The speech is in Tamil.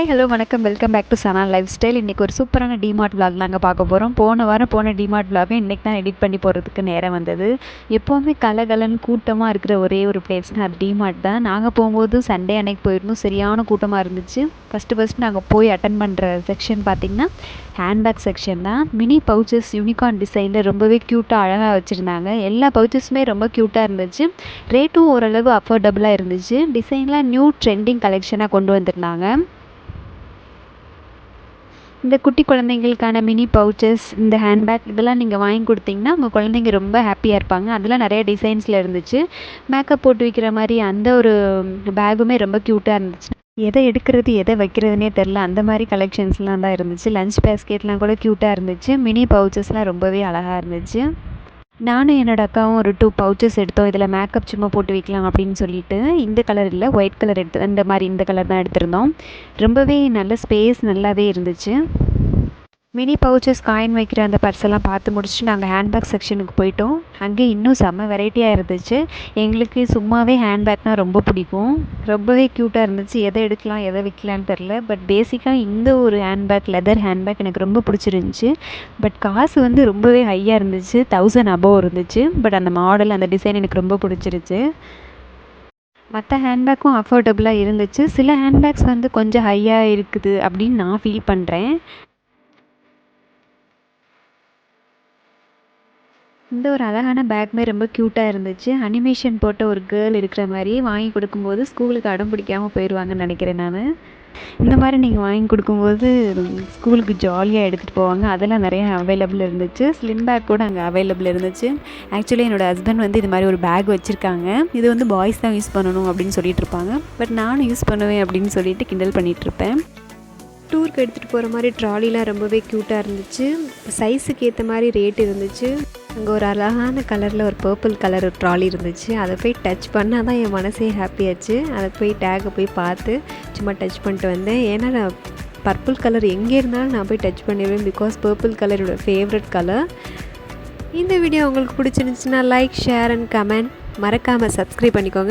ஹாய் ஹலோ வணக்கம். Welcome back to Sana life style இன்றைக்கி ஒரு சூப்பரான டிமார்ட் விளாக் நாங்கள் பார்க்க போகிறோம் போன வாரம் போன டிமார்ட் vlog இன்றைக்கி தான் எடிட் பண்ணி போகிறதுக்கு நேரம் வந்தது. எப்போவுமே கலகலன்னு கூட்டமாக இருக்கிற ஒரே ஒரு பிளேஸ்னால் அது டிமார்ட் தான். நாங்கள் போகும்போது சண்டே அன்னைக்கு போயிருந்தோம். சரியான கூட்டமாக இருந்துச்சு. ஃபஸ்ட்டு ஃபஸ்ட்டு நாங்கள் போய் அட்டன் பண்ணுற செக்ஷன் பார்த்திங்கன்னா ஹேண்ட்பேக் செக்ஷன் தான். மினி பவுச்சஸ் யூனிகார்ன் டிசைனில் ரொம்பவே க்யூட்டாக அழகாக வச்சுருந்தாங்க. எல்லா பவுச்சஸுமே ரொம்ப க்யூட்டாக இருந்துச்சு. ரேட்டும் ஓரளவு அஃபோர்டபுளாக இருந்துச்சு. டிசைன்லாம் நியூ ட்ரெண்டிங் கலெக்ஷனாக கொண்டு வந்திருந்தாங்க. இந்த குட்டி குழந்தைங்களுக்கான மினி பவுச்சஸ் இந்த ஹேண்ட்பேக் இதெல்லாம் நீங்கள் வாங்கி கொடுத்தீங்கன்னா உங்கள் குழந்தைங்க ரொம்ப ஹாப்பியாக இருப்பாங்க. அதெல்லாம் நிறைய டிசைன்ஸில் இருந்துச்சு. மேக்கப் போட்டு வைக்கிற மாதிரி அந்த ஒரு பேகுமே ரொம்ப க்யூட்டாக இருந்துச்சு. எதை எடுக்கிறது எதை வைக்கிறதுனே தெரில அந்த மாதிரி கலெக்ஷன்ஸ்லாம் தான் இருந்துச்சு. லஞ்ச் பேஸ்கெட்லாம் கூட க்யூட்டாக இருந்துச்சு. மினி பவுச்சஸ்லாம் ரொம்பவே அழகாக இருந்துச்சு. நானும் என்னோட அக்காவும் ஒரு டூ பவுச்சஸ் எடுத்தோம். இதில் மேக்கப் சும்மா போட்டு வைக்கலாம் அப்படின்னு சொல்லிட்டு இந்த கலர் இல்லை ஒயிட் கலர் எடுத்து இந்த மாதிரி இந்த கலர் தான் எடுத்திருந்தோம். ரொம்பவே நல்ல ஸ்பேஸ் நல்லாவே இருந்துச்சு. மினி பவுச்சஸ் காயின் வைக்கிற அந்த பர்ஸெல்லாம் பார்த்து முடிச்சுட்டு நாங்கள் ஹேண்ட்பேக் செக்ஷனுக்கு போயிட்டோம். அங்கே இன்னும் செம்ம வெரைட்டியாக இருந்துச்சு. எங்களுக்கு சும்மாவே ஹேண்ட்பேக்னால் ரொம்ப பிடிக்கும். ரொம்பவே க்யூட்டாக இருந்துச்சு. எதை எடுக்கலாம் எதை விற்கலான்னு தெரில பட் பேசிக்காக இந்த ஒரு ஹேண்ட்பேக் லெதர் ஹேண்ட்பேக் எனக்கு ரொம்ப பிடிச்சிருந்துச்சி. பட் காசு வந்து ரொம்பவே ஹையாக இருந்துச்சு. தௌசண்ட் அபோவ் இருந்துச்சு. பட் அந்த மாடல் அந்த டிசைன் எனக்கு ரொம்ப பிடிச்சிருச்சு. மற்ற ஹேண்ட்பேக்கும் அஃபோர்டபுளாக இருந்துச்சு. சில ஹேண்ட்பேக்ஸ் வந்து கொஞ்சம் ஹையாக இருக்குது அப்படின்னு நான் ஃபீல் பண்ணுறேன் இந்த ஒரு அழகான பேக்குமே ரொம்ப க்யூட்டாக இருந்துச்சு. அனிமேஷன் போட்ட ஒரு கேர்ள் இருக்கிற மாதிரி வாங்கி கொடுக்கும்போது ஸ்கூலுக்கு அடம் பிடிக்காமல் போயிடுவாங்கன்னு நினைக்கிறேன் நான். இந்த மாதிரி நீங்கள் வாங்கி கொடுக்கும்போது ஸ்கூலுக்கு ஜாலியாக எடுத்துகிட்டு போவாங்க. அதெல்லாம் நிறைய அவைலபிள் இருந்துச்சு. ஸ்லிம் பேக் கூட அங்கே அவைலபிள் இருந்துச்சு. ஆக்சுவலி என்னோடய ஹஸ்பண்ட் வந்து இது மாதிரி ஒரு பேக் வச்சுருக்காங்க. இது வந்து பாய்ஸ் தான் யூஸ் பண்ணணும் அப்படின்னு சொல்லிட்டு இருப்பாங்க. பட் நானும் யூஸ் பண்ணுவேன் அப்படின்னு சொல்லிட்டு கிண்டல் பண்ணிகிட்ருப்பேன் டூருக்கு எடுத்துகிட்டு போகிற மாதிரி ட்ராலிலாம் ரொம்பவே க்யூட்டாக இருந்துச்சு. சைஸுக்கு ஏற்ற மாதிரி ரேட் இருந்துச்சு. அங்கே ஒரு அழகான கலரில் ஒரு பர்பிள் கலர் ட்ராலி இருந்துச்சு. அதை போய் டச் பண்ணால் தான் என் மனசே ஹாப்பியாச்சு அதை போய் டேக்கை போய் பார்த்து சும்மா டச் பண்ணிட்டு வந்தேன். ஏன்னா நான் பர்பிள் கலர் எங்கே இருந்தாலும் நான் போய் டச் பண்ணிடுவேன் பிகாஸ் பர்பிள் கலரோட ஃபேவரட் கலர் இந்த வீடியோ உங்களுக்கு பிடிச்சிருந்துச்சுன்னா லைக் ஷேர் அண்ட் கமெண்ட் மறக்காமல் சப்ஸ்கிரைப் பண்ணிக்கோங்க.